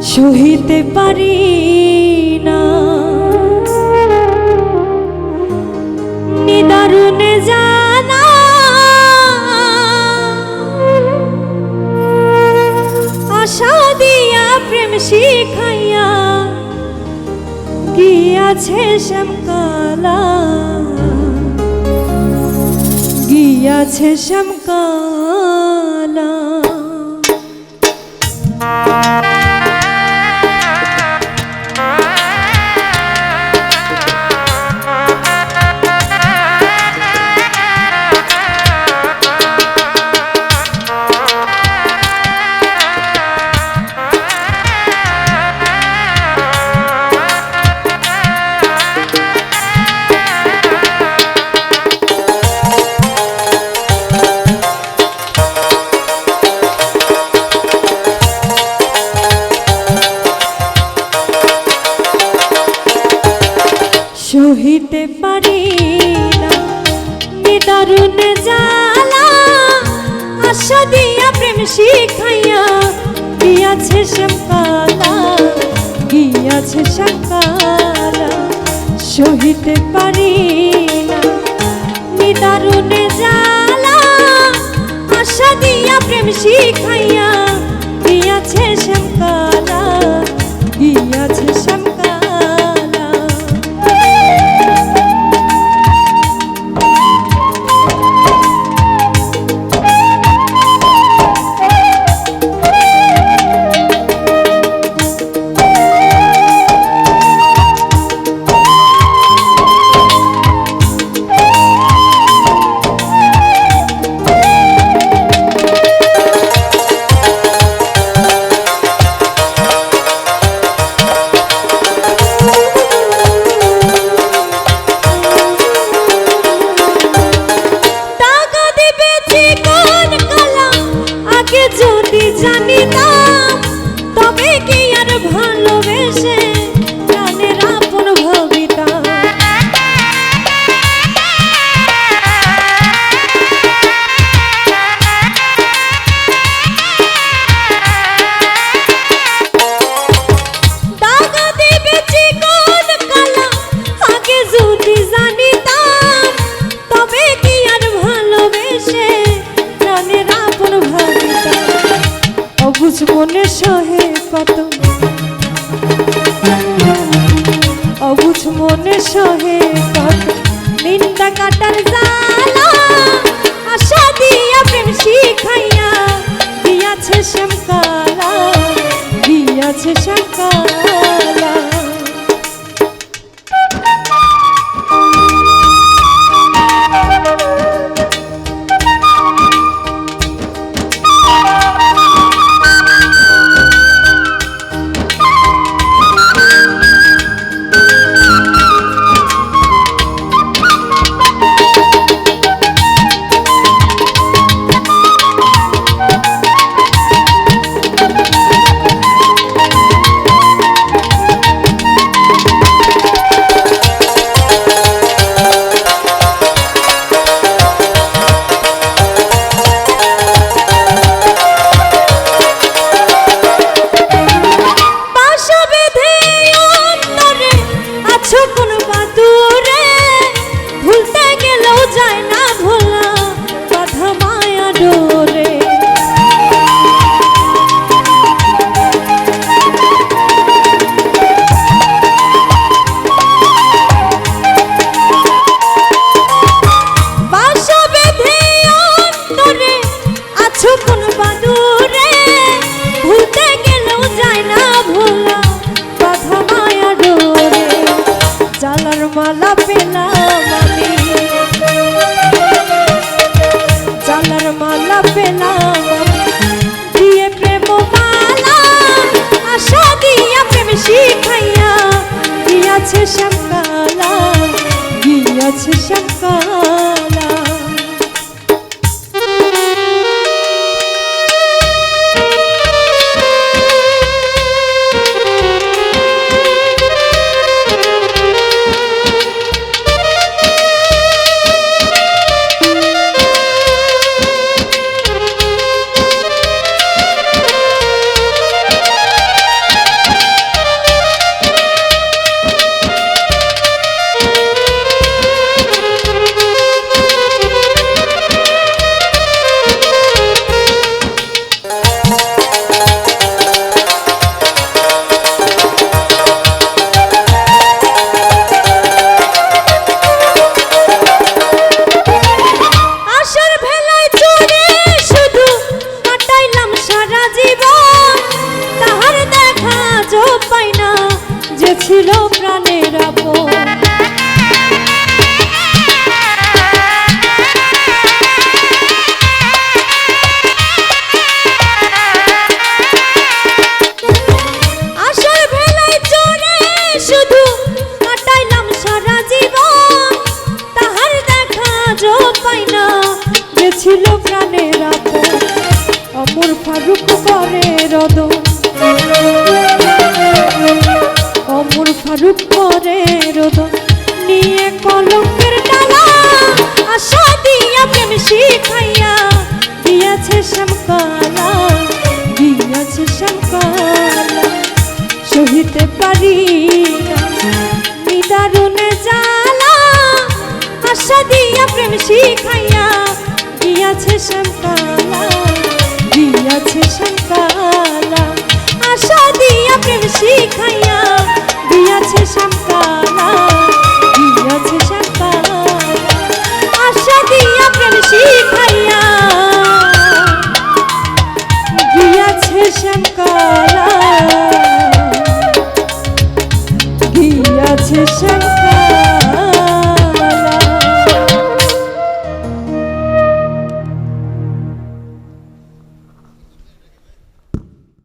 সহিতে পারি না। নিদারুণে জানা। আশা দিয়া প্রেম শিখাইয়া গিয়াছে শ্যামকালা গিয়াছে শ্যামকালা সহিতে পারি না নিদারুণ জালা আশা দিয়া প্রেম শিখাইয়া গিয়াছে শ্যামকালা গিয়াছে শ্যামকালা সহিতে পারি না নিদারুণ জালা আশা দিয়া প্রেম শিখাইয়া গিয়াছে শ্যামকালা যদি জানিতাম মনে সহে কত অবুঝ মনে সহে কত নিন্দা কাটার জালা, আশা দিয়া প্রেম শিখাইয়া দিয়াছে শ্যামকালা দিয়াছে শ্যামকালা 此相逢 সারা জীবন তাহার দেখা চোখ পাই না যে ছিল প্রাণের আপন। করে অমর ফারুক করে রদন নিয়ে কলঙ্কের ডালা, আশা দিয়া প্রেম শিখাইয়া দিয়াছে শ্যামকালা দিয়াছে শ্যামকালা। সহিতে পারি নিদারুণে জ্বালা, আশা দিয়া প্রেম শিখাইয়া দিয়াছে শ্যামকালা। শেষে